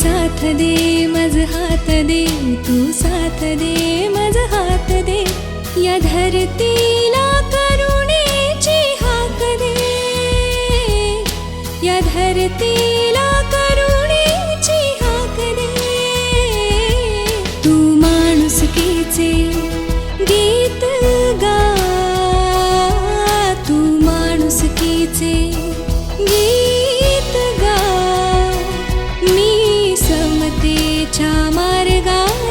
साथ दे मज हात दे तू साथ दे मज हात दे या धरतीला करुणेची हाक दे. या धरतीला करुणेची हाक दे. तू माणुसकीचे गीत गा तू माणुसकीचे गीत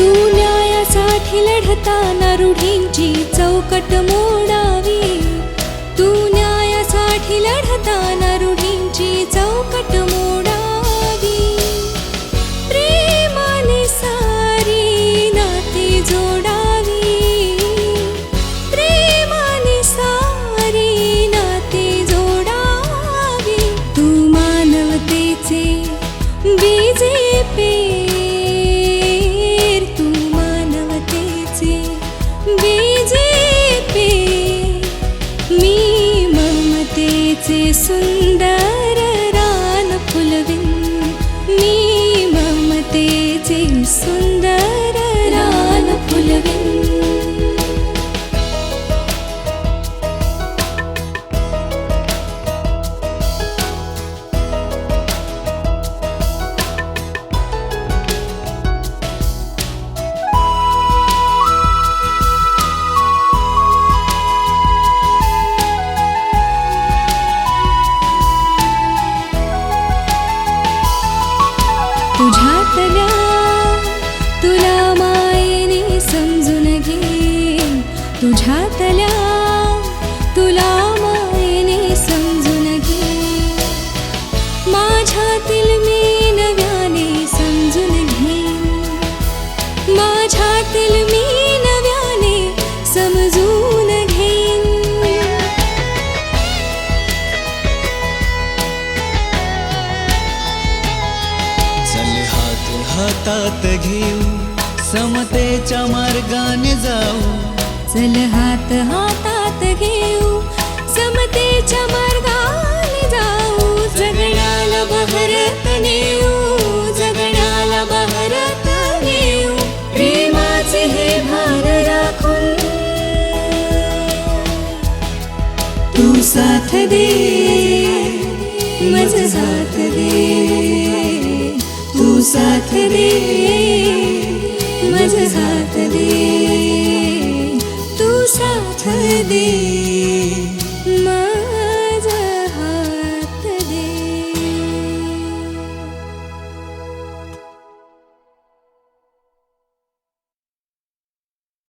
तू न्यायासाठी लढताना रूढींची चौकट मोडावी. तू न्यायासाठी लढताना रूढींची चौकट मोडावी. प्रेमाने सारी नाती जोडावी. प्रेमाने सारी नाती जोडावी. तू मानवतेचे बीजे पे 夜深。माझ्यातील मी नव्याने समजून घेईन. चल हात हातात घेऊ समतेच्या मार्गाने जाऊ. चल हात हातात घेऊ समतेच्या मार्गाने साथ दे मज साथ दे तू साथ दे मज साथ दे तू साथ दे